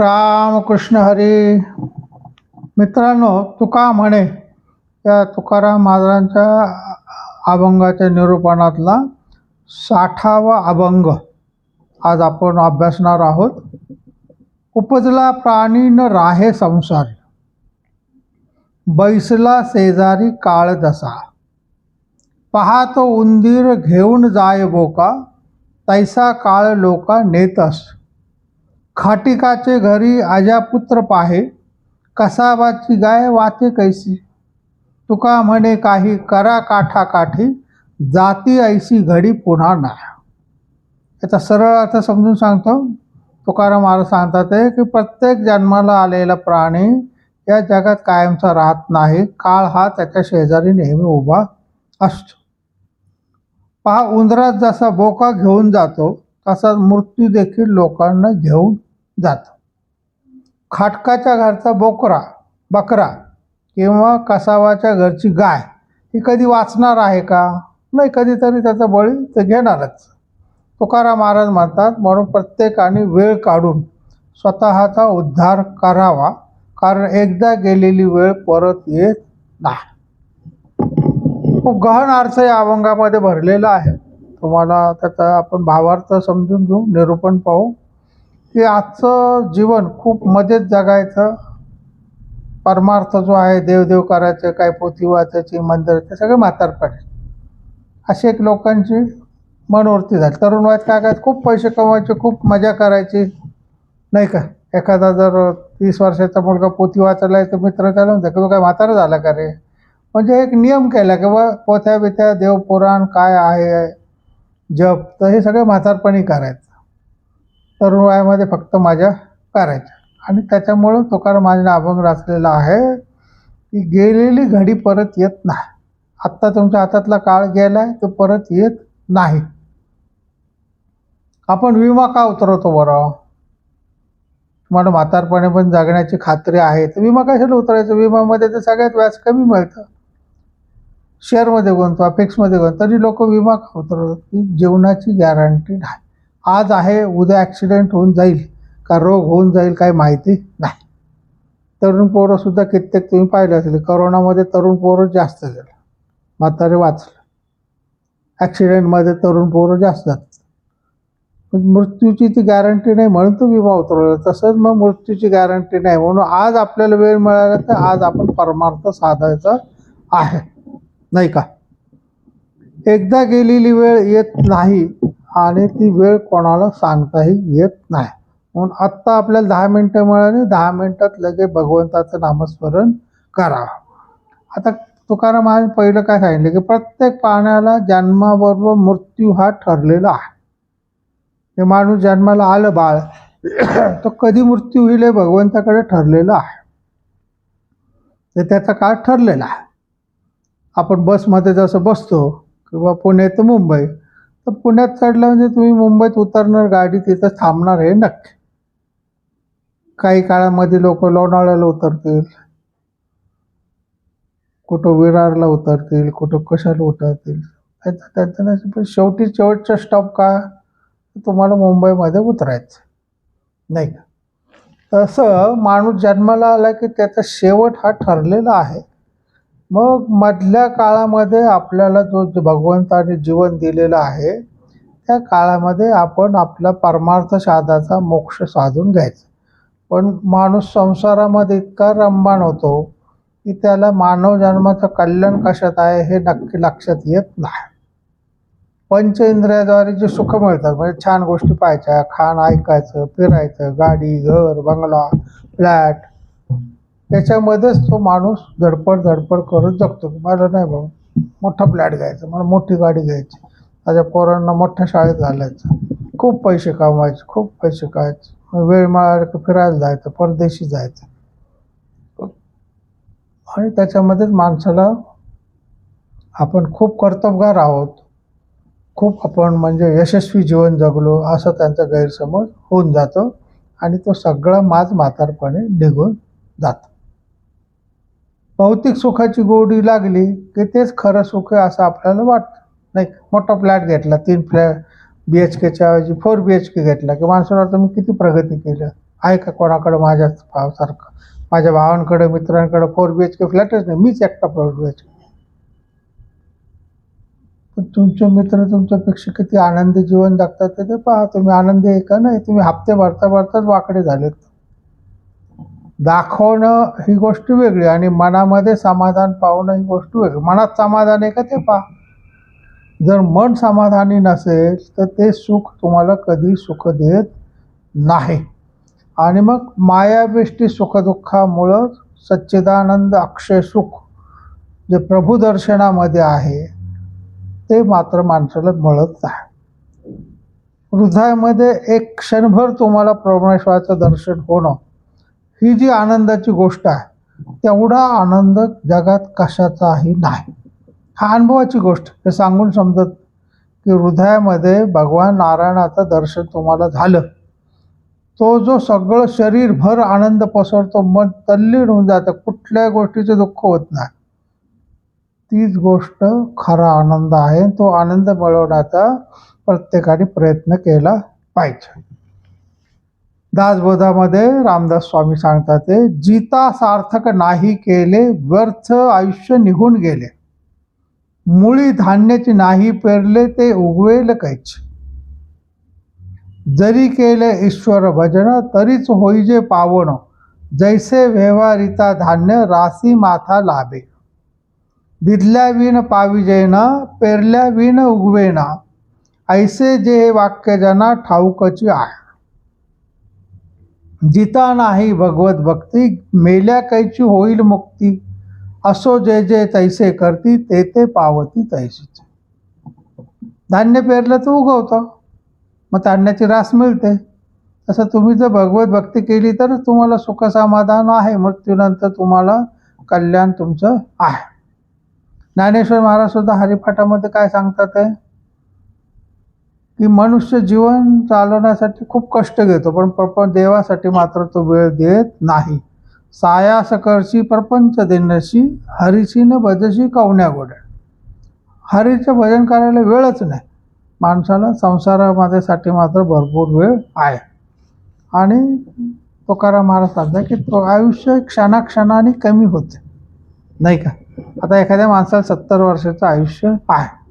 रामकृष्ण हरी. मित्रांनो तुका म्हणे या तुकाराम महाराजांच्या अभंगाच्या निरूपणातला साठावा अभंग आज आपण अभ्यासणार आहोत. उपजला प्राणी न राहे संसार बैसला शेजारी काळ जसा. पाहतो उंदीर घेऊन जाय बोका तैसा काळ लोका नेतस. खाटिकाचे घरी अजापुत्र पाहे कसाबाची गाय वाते कैसी? तुका म्हणे काही करा काठा काठी जाती ऐशी घडी पुन्हा नाही याचा सरळ अर्थ समजून सांगतो. तुकाराम महाराज सांगतात आहे की प्रत्येक जन्माला आलेला प्राणी या जगात कायमचा राहत नाही. काळ हा त्याच्या शेजारी नेहमी उभा असतो. पहा उंदरात जसा बोका घेऊन जातो तसाच मृत्यू देखील लोकांना घेऊन जातं. खाटकाच्या घरचा बोकरा बकरा किंवा कसावाच्या घरची गाय ही कधी वाचणार आहे का? नाही कधीतरी त्याचा बळी ते घेणारच. तुकाराम महाराज म्हणतात म्हणून प्रत्येकाने वेळ काढून स्वतःचा उद्धार करावा कारण एकदा गेलेली वेळ परत येत नाही. खूप गहन अर्थ या अभंगामध्ये भरलेला आहे. तुम्हाला त्याचा आपण भावार्थ समजून घेऊ निरूपण पाहू. की आजचं जीवन खूप मजेत जगायचं. परमार्थ जो आहे देवदेव करायचं काय पोथी वाचायची मंदिर ते सगळे म्हातारपणे अशी एक लोकांची मनोवृत्ती झाली. तरुण वयात काय काय खूप पैसे कमवायचे खूप मजा करायची. नाही का? एखादा जर तीस वर्षाचा मुलगा पोथी वाचायला आहे तर मित्र त्याला म्हणते की तो काय म्हातारा झाला का रे? म्हणजे एक नियम केला की बा पोथ्या बिथ्या देवपुराण काय आहे जप तर हे सगळं म्हातारपणी करायचं. तरुण वयामध्ये फक्त माझ्या करायच्या. आणि त्याच्यामुळं तुकाराम माझ्या अभंग रचलेला आहे की गेलेली घडी परत येत नाही. आत्ता तुमच्या हातातला काळ गेला आहे तो परत येत नाही. आपण विमा का उतरवतो बरं? तुम्हाला म्हातारपणे पण जगण्याची खात्री आहे. तर विमा कशाला उतरायचं? विमामध्ये तर सगळ्यात व्याज कमी मिळतं. शेअरमध्ये गुंतवा फिक्समध्ये गुंतवा तरी लोक विमा का उतरवतात? की जीवनाची गॅरंटी नाही. आज आहे उद्या ॲक्सिडेंट होऊन जाईल का रोग होऊन जाईल काही माहिती नाही. तरुण पोरंसुद्धा कित्येक तुम्ही पाहिलं असेल करोनामध्ये तरुण पोरं जास्त गेलं म्हातारे वाचलं. ॲक्सिडेंटमध्ये तरुण पोरं जास्त मृत्यूची ती गॅरंटी नाही म्हणून तो विमा उतरवला. तसंच मग मृत्यूची गॅरंटी नाही म्हणून आज आपल्याला वेळ मिळाला तर आज आपण परमार्थ साधायचा आहे. नाही का? एकदा गेलेली वेळ येत नाही आणि ती वेळ कोणाला सांगताही येत नाही. म्हणून आत्ता आपल्याला दहा मिनटं मिळाली. दहा मिनटात लगेच भगवंताचं नामस्मरण करावं आता तुकाराम महाराज पहिलं काय सांगितलं की प्रत्येक पाण्याला जन्माबरोबर मृत्यू हा ठरलेला आहे. हे माणूस जन्माला आलं बाळ तो कधी मृत्यू होईल हे भगवंताकडे ठरलेलं आहे. ते त्याचा काळ ठरलेला आहे. आपण बसमध्ये जसं बसतो किंवा पुणे ते मुंबई तर पुण्यात चढलं म्हणजे तुम्ही मुंबईत उतरणार गाडी तिथं थांबणार हे नक्की. काही काळामध्ये लोक लोणावळ्याला उतरतील. कुठं विरारला उतरतील कुठं कशाला उतरतील. त्याचं त्यांचं नाही पण शेवटी शेवटचा स्टॉप का? तुम्हाला मुंबईमध्ये उतरायचं. नाही का? तसं माणूस जन्माला आला की त्याचा शेवट हा ठरलेला आहे. मग मधल्या काळामध्ये आपल्याला जो भगवंताने जीवन दिलेलं आहे त्या काळामध्ये आपण आपला परमार्थ साधाचा मोक्ष साधून घ्यायचा. पण माणूस संसारामध्ये इतका रंबाण होतो की त्याला मानव जन्माचं कल्याण कशात आहे हे नक्की लक्षात येत नाही. पंच इंद्रियाद्वारे जे सुख मिळतात म्हणजे छान गोष्टी पाहायच्या खाण ऐकायचं फिरायचं गाडी घर बंगला फ्लॅट त्याच्यामध्येच तो माणूस धडपड धडपड करत जगतो. मला नाही भाऊ मोठा फ्लॅट घ्यायचा मला मोठी गाडी घ्यायची. माझ्या पोरांना मोठ्या शाळेत घालायचं. खूप पैसे कमवायचे खूप पैसे कमायचे वेळ मिळाला फिरायला जायचं परदेशी जायचं. आणि त्याच्यामध्येच माणसाला आपण खूप कर्तबगार आहोत. खूप आपण म्हणजे यशस्वी जीवन जगलो असं त्यांचा गैरसमज होऊन जातो आणि तो सगळा माज म्हातारपणे निघून जातो. भौतिक सुखाची गोडी लागली की तेच खरं सुख आहे असं आपल्याला वाटतं. नाही मोठा फ्लॅट घेतला तीन फ्लॅट बी एच केच्या ऐवजी फोर बी एच के घेतला. की माणसाला वाटतं मी किती प्रगती केलं? आहे का कोणाकडं माझ्या भावासारखं? माझ्या भावांकडे मित्रांकडे फोर बी एच के फ्लॅटच नाही. मीच एकटा फोर बी एच के पण तुमचे मित्र तुमच्यापेक्षा किती आनंदी जीवन जगतात ते ते पहा तुम्ही आनंदी आहे का नाही? तुम्ही हप्ते भरता भरताच वाकडे झालेत. दाखवणं ही गोष्ट वेगळी आणि मनामध्ये समाधान पावणं ही गोष्ट वेगळी. मनात समाधान आहे का ते पहा. जर मन समाधानी नसेल तर ते सुख तुम्हाला कधी सुख देत नाही. आणि मग मायाविष्टी सुखदुःखामुळं सच्चिदानंद अक्षय सुख जे प्रभू दर्शनामध्ये आहे ते मात्र माणसाला मिळत नाही. हृदयामध्ये एक क्षणभर तुम्हाला परमेश्वराचं दर्शन होणं ही जी आनंदाची गोष्ट आहे तेवढा आनंद जगात कशाचाही नाही. हा अनुभवाची गोष्ट. हे सांगून समजत की हृदयामध्ये भगवान नारायणाचं दर्शन तुम्हाला झालं. तो जो सगळं शरीरभर आनंद पसरतो मन तल्लीन होऊन जातं कुठल्याही गोष्टीचं दुःख होत नाही. तीच गोष्ट खरा आनंद आहे तो आनंद मिळवण्याचा प्रत्येकाने प्रयत्न केला पाहिजे. दासबोधामध्ये रामदास स्वामी सांगतात ते जिता सार्थक नाही केले व्यर्थ आयुष्य निघून गेले. मुळी धान्याची नाही पेरले ते उगवेल कैच. जरी केले ईश्वर भजन तरीच होईजे पावन जैसे व्यवहारिता धान्य रासी माथा लाभे. दिदल्या विण पाविजेना पेरल्या विण उगवेना. ऐसे जे हे वाक्य जना ठाऊकची आहे जिता नाही भगवत भक्ती मेल्या कैची होईल मुक्ती. असो जे जे तैसे करती ते ते पावती तैसेचे. धान्य पेरलं तर उगवतं. मग धान्याची रास मिळते. तसं तुम्ही जर भगवत भक्ती केली तर तुम्हाला सुखसमाधान आहे. मृत्यूनंतर तुम्हाला कल्याण तुमचं आहे. ज्ञानेश्वर महाराज सुद्धा हरिपाठामध्ये काय सांगतात आहे की मनुष्य जीवन चालवण्यासाठी खूप कष्ट घेतो पण प्रप देवासाठी मात्र तो वेळ देत नाही. साया सकळशी प्रपंच देण्याशी हरीची न भजशी कवण्या गोड्या. हरीचं भजन करायला वेळच नाही. माणसाला संसारामध्ये साठी मात्र भरपूर वेळ आहे. आणि तुकाराम महाराज सांगतात की तो आयुष्य क्षणाक्षणाने कमी होते. नाही का? आता एखाद्या माणसाला सत्तर वर्षाचं आयुष्य आहे.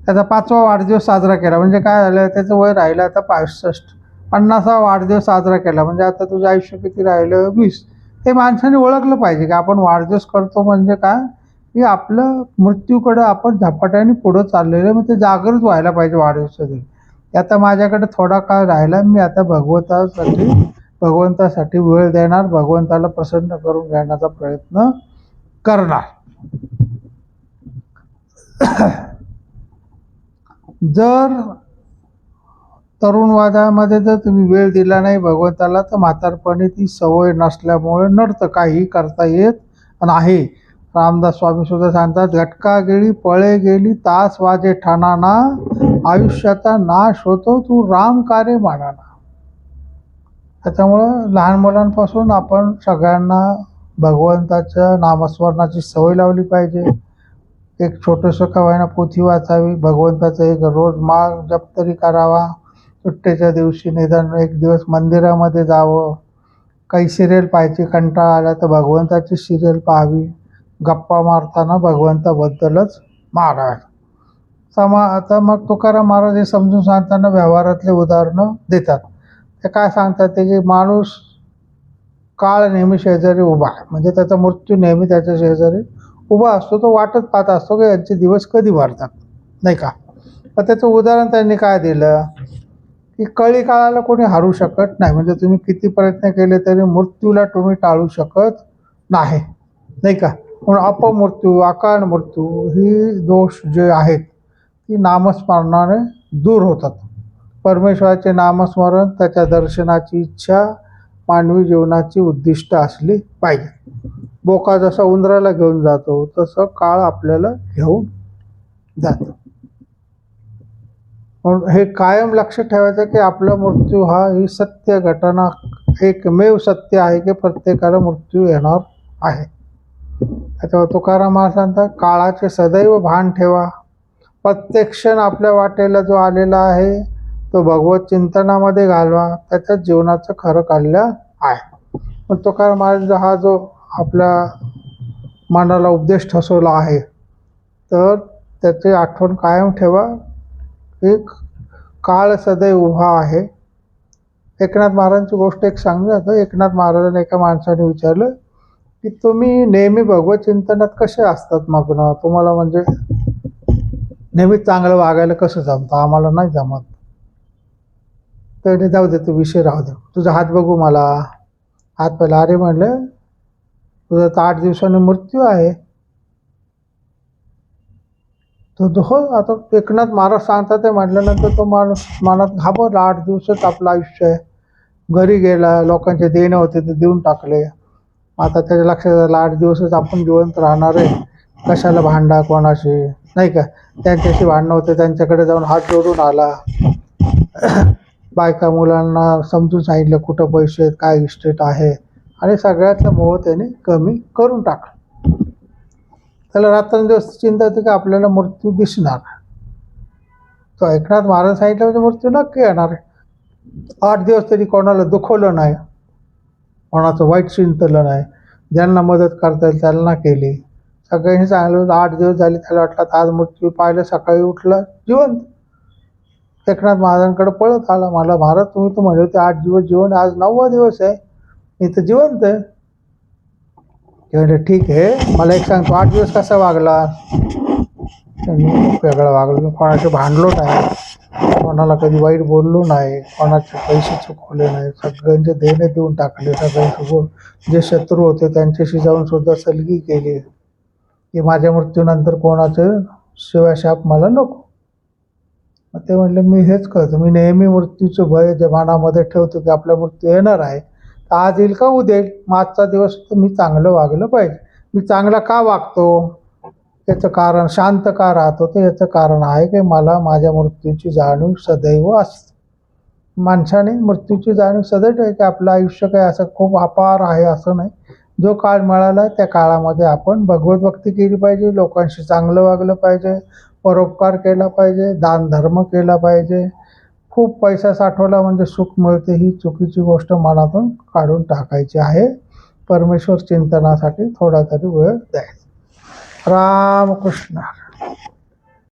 त्याचा पाचवा वाढदिवस साजरा केला. म्हणजे काय झालं त्याचं वय राहिलं आता पासष्ट. पन्नासावा वाढदिवस साजरा केला. म्हणजे आता तुझं आयुष्य किती राहिलं? वीस. हे माणसाने ओळखलं पाहिजे की आपण वाढदिवस करतो म्हणजे काय? की आपलं मृत्यूकडं आपण झपाट्याने पुढं चाललेलं आहे. मग ते जागृत व्हायला पाहिजे वाढदिवसासाठी. आता माझ्याकडे थोडा काळ राहिला मी आता भगवंतासाठी भगवंतासाठी वेळ देणार भगवंताला प्रसन्न करून घेण्याचा प्रयत्न करणार. जर तरुण वादामध्ये जर तुम्ही वेळ दिला नाही भगवंताला तर म्हातारपणी ती सवय नसल्यामुळे नडतं काही करता येत नाही. रामदास स्वामी सुद्धा सांगतात घटका गेली पळे गेली तास वाजे ठाणाना आयुष्याचा नाश होतो तू राम कार्य मानाना. त्याच्यामुळं लहान मुलांपासून आपण सगळ्यांना भगवंताच्या नामस्मरणाची सवय लावली पाहिजे. एक छोटंसं का होईना पोथी वाचावी. भगवंताचं एक रोज माळ जप तरी करावा. सुट्टीच्या दिवशी निदान एक दिवस मंदिरामध्ये जावं. काही सिरियल पाहायची कंटाळा आला तर भगवंताची सिरियल पाहावी. गप्पा मारताना भगवंताबद्दलच मारावे. समा आता मग तुकाराम महाराज हे समजून सांगताना व्यवहारातले उदाहरणं देतात. ते काय सांगतात ते की माणूस काळ नेहमी शेजारी उभा आहे. म्हणजे त्याचा मृत्यू नेहमी त्याच्या शेजारी उभा असतो तो वाटत पाहत असतो की यांचे दिवस कधी भरतात नाही का? मग त्याचं उदाहरण त्यांनी काय दिलं? की कळी काळाला कोणी हरू शकत नाही म्हणजे तुम्ही किती प्रयत्न केले तरी मृत्यूला तुम्ही टाळू शकत नाही नाही का? म्हणून अपमृत्यू आकार मृत्यू ही दोष जे आहेत ती नामस्मरणाने दूर होतात. परमेश्वराचे नामस्मरण त्याच्या दर्शनाची इच्छा मानवी जीवनाची उद्दिष्ट असली पाहिजे. बोका जसा उंदराला घेऊन जातो तसं काळ आपल्याला घेऊन जातो. म्हणून हे कायम लक्ष ठेवायचं की आपला मृत्यू हा ही सत्य घटना एकमेव सत्य आहे की प्रत्येकाला मृत्यू येणार आहे. त्याच्यावर तुकाराम महाराजांचा काळाचे सदैव भान ठेवा. प्रत्येक क्षण आपल्या वाटेला जो आलेला आहे तो भगवत चिंतनामध्ये घालवा. त्याच्यात जीवनाचं खरं काढलं आहे. पण तुकाराम महाराज हा जो आपल्या मनाला उपदेश ठसवला आहे. तर त्याची आठवण कायम ठेवा. एक काळ सदैव उभा आहे. एकनाथ महाराजांची गोष्ट एक सांगली जातं एकनाथ महाराजांनी एका माणसाने विचारलं की तुम्ही नेहमी भगवत चिंतनात कसे असतात मग्न? तुम्हाला म्हणजे नेहमी चांगलं वागायला कसं जमतं? आम्हाला नाही जमत. तर जाऊ दे तू विषय राहू दे. तुझा हात बघू मला. हात पहिला अरे म्हणलं तुझा तर आठ दिवसाने मृत्यू आहे. तो हो आता एकनाथ महाराज सांगतात ते म्हटल्यानंतर तो माणूस मनात घाबरला. आठ दिवसच आपलं आयुष्य आहे. घरी गेला लोकांचे देणं होते ते देऊन टाकले. आता त्याच्या लक्षात आलं आठ दिवसच आपण जिवंत राहणार आहे. कशाला भांडा कोणाशी? नाही का? त्यांच्याशी भांडणं होते त्यांच्याकडे जाऊन हात जोडून आला. बायका मुलांना समजून सांगितलं कुठं पैसे आहेत काय इस्टेट आहे? आणि सगळ्यातला मोह त्याने कमी करून टाकला. त्याला रात्रंदिवस चिंता होती की आपल्याला मृत्यू दिसणार. तो एकनाथ महाराज सांगितलं म्हणजे मृत्यू नक्की येणार आठ दिवस तरी कोणाला दुखवलं नाही. कोणाचं वाईट चिंतलं नाही. ज्यांना मदत करता येईल त्यांना केली. सगळ्यांनी चांगलं आठ दिवस झाले त्याला वाटलं आज मृत्यू पाहिलं सकाळी उठलं जिवंत. एकनाथ महाराजांकडे पळत आला. मला महाराज तुम्ही तर म्हणले होते आठ दिवस जीवन आज नववा दिवस आहे. मी तर जिवंत. आहे म्हणले ठीक आहे. मला एक सांगतो आठ दिवस कसा वागला? मी वेगळा वागलो. मी कोणाशी भांडलो नाही. कोणाला कधी वाईट बोललो नाही. कोणाचे पैसे चुकवले नाही. सगळ्यांचे देणे देऊन टाकले. सगळ्यांसोबत जे शत्रू होते त्यांच्याशी जाऊन सुद्धा सलगी केली. की माझ्या मृत्यूनंतर कोणाचं शिवाशाप मला नको. मग ते म्हणले मी हेच करतो. मी नेहमी मृत्यूचं भय जे मनामध्ये ठेवतो की आपला मृत्यू येणार आहे. आज येईल का उद्या येईल? मग आजचा दिवस तर मी चांगलं वागलं पाहिजे. मी चांगला का वागतो? याचं कारण शांत का राहतो? तर याचं कारण आहे की मला माझ्या मृत्यूची जाणीव सदैव असते. माणसाने मृत्यूची जाणीव सदैव आहे की आपलं आयुष्य काय असं खूप अपार आहे असं नाही. जो काळ मिळाला त्या काळामध्ये आपण भगवत भक्ती केली पाहिजे. लोकांशी चांगलं वागलं पाहिजे. परोपकार केला पाहिजे. दानधर्म केला पाहिजे. खूप पैसा साठवला म्हणजे सुख मिळते ही चुकीची गोष्ट मनातून काढून टाकायची आहे. परमेश्वर चिंतनासाठी थोडा तरी वेळ द्यायचा. रामकृष्ण.